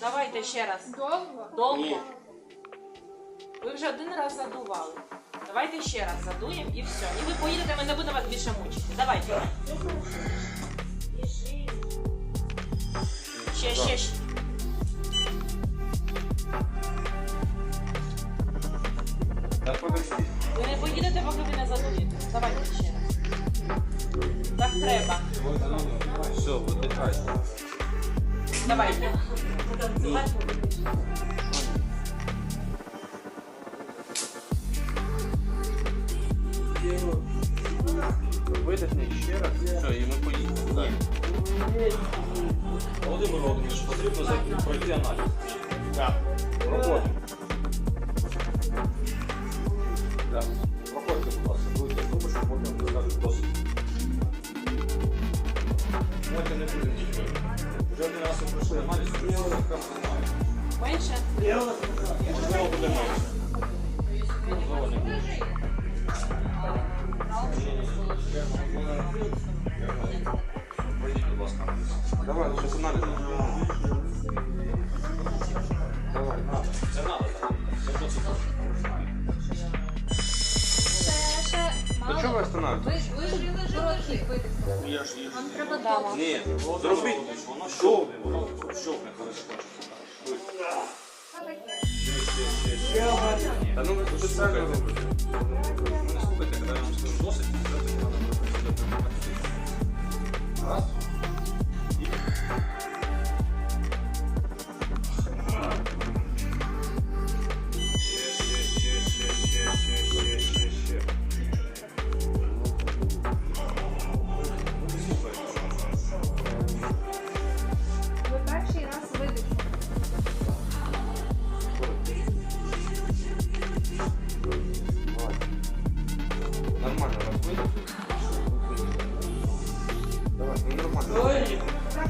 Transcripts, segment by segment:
Давайте ще раз. Довго? Довго. Ні. Ви вже один раз задували. Давайте ще раз задуємо і все. І ви поїдете, ми не будемо вас більше мучити. Давайте. Ще, ще, ще. Та подожди. Ви не поїдете, поки ви не задуєте. Давайте ще раз. Так треба. Все, видихайте. Давайте. Видихни ще раз. Все, і ми поїдемо. Далі. Володимир Володимирович, потрібно пройти аналіз. Так. Проходимо. один раз ви пройшли аналіз, вже якраз немає. Менше? Можливо, буде менше. Можливо, не буде. Пройдіть, будь ласка, аналіз. Давай, щось аналіз. Давай. Це надо, так? Це процедура. Ще, ще. Та чого ви останавливаєтесь? Ви, ви ж короткий видих. Я ж. Ні, зробіть. Воно щовне, воно щовне, ще. Та ну ви спеціально робите. Ви не слухайте, коли я вам скажу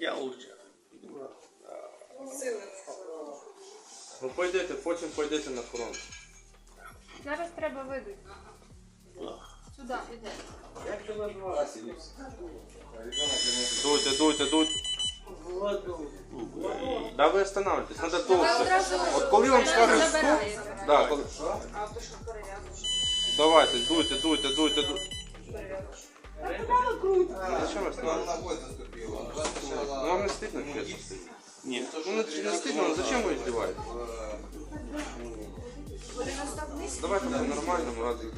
Я лучше. Ну пойдете, потім пойдете на фронт. Зараз треба видих. Сюди. Дуйте, дуйте, дуйте. Да ви останавливайтесь, надо довше. От коли вам скажуть стоп, да, коли... давайте, дуйте, дуйте, дуйте, дуйте. Зачем останавливаетесь? Ну вам не стыдно, честно? Нет. Ну не, не стыдно, но зачем вы издеваетесь? Давай как нормально, мы разве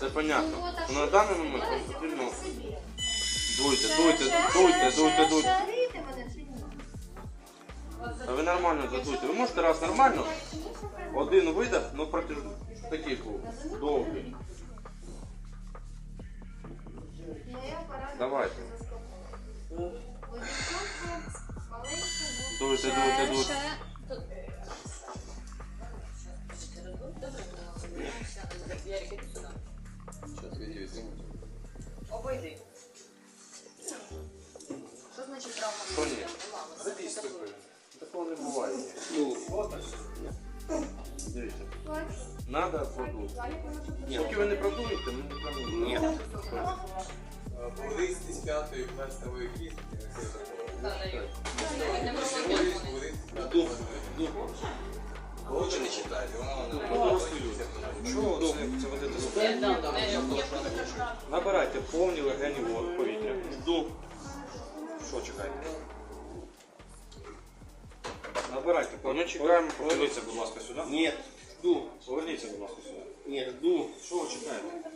Це понятно. Ну, на даний момент вам потрібно дуйте, дуйте, дуйте, дуйте, дуйте. А ви нормально задуйте. Ви можете раз нормально, один видох, ну проти таких довгих. Давайте. Дуйте, дуйте, дуйте. Дивіться. Надо продуть. Поки ви не продуєте, ми не продуємо. Ні. Лист із п'ятої пластової кістки. Лучше не читайте, воно Чого це, це ведете з Набирайте повні легені повітря. Вдух. Що чекаєте? Набирайте повні. Ми чекаємо. Поверніться, будь ласка, сюди. Ні. Жду. Поверніться, будь ласка, сюди. Ні, жду. Що ви чекаєте?